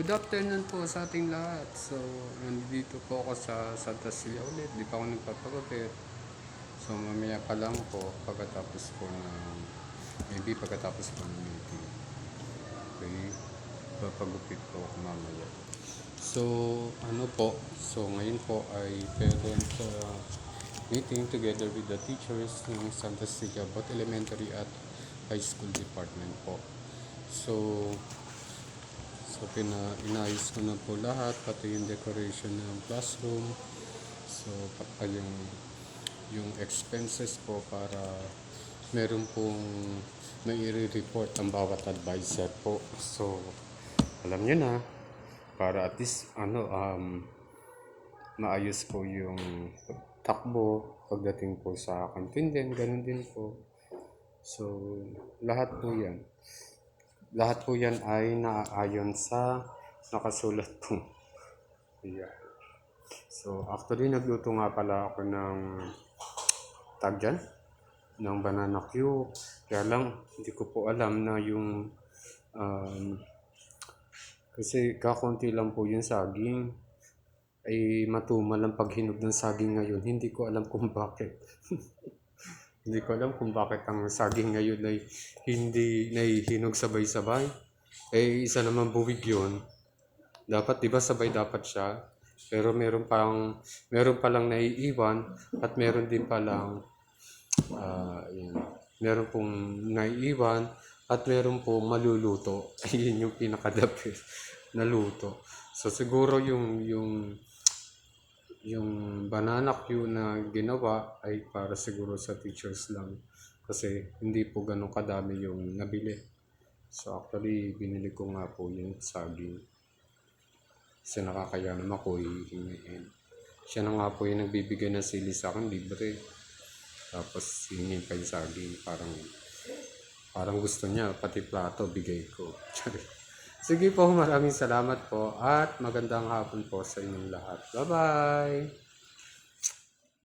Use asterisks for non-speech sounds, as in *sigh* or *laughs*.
Good afternoon po sa ating lahat. So, nandito po ako sa Santa Celia ulit. Di pa ako nagpapagupit. So, mamaya pa lang po pagkatapos po ng maybe pagkatapos po ng meeting. Okay? Papagupit po ako mamaya. So, ano po? So, ngayon po ay parent uh, meeting together with the teachers ng Santa Celia, both elementary at high school department po. So, So, pina, inayos ko na po lahat, pati yung decoration ng classroom. So, pati yung, yung expenses po para meron pong nai-report ang bawat advisor po. So, alam nyo na, para at least, ano, um, maayos po yung takbo pagdating po sa kantin din, ganun din po. So, lahat po yan. Lahat po yan ay naaayon sa nakasulat po. Yeah. So, actually, nagluto nga pala ako ng tag dyan, ng banana Q. Kaya lang, hindi ko po alam na yung um, kasi kakunti lang po yung saging ay matumal ang paghinog ng saging ngayon. Hindi ko alam kung bakit. *laughs* Hindi ko alam kung bakit ang saging ngayon ay hindi naihinog sabay-sabay. Eh, isa naman buwig yun. Dapat, di ba, sabay dapat siya. Pero meron pang, meron palang naiiwan at meron din palang, ah, yun, meron pong naiiwan at meron pong maluluto. *laughs* Ayun yung pinakadapit na luto. So, siguro yung, yung, yung banana Q na ginawa ay para siguro sa teachers lang kasi hindi po ganun kadami yung nabili. So actually, binili ko nga po yung saging. Kasi nakakaya naman ko hihingin. Siya na nga po yung nagbibigay ng sili sa akin, libre. Tapos hingin pa yung saging. Parang, parang gusto niya, pati plato, bigay ko. *laughs* Sige po, maraming salamat po at magandang hapon po sa inyong lahat. Bye-bye!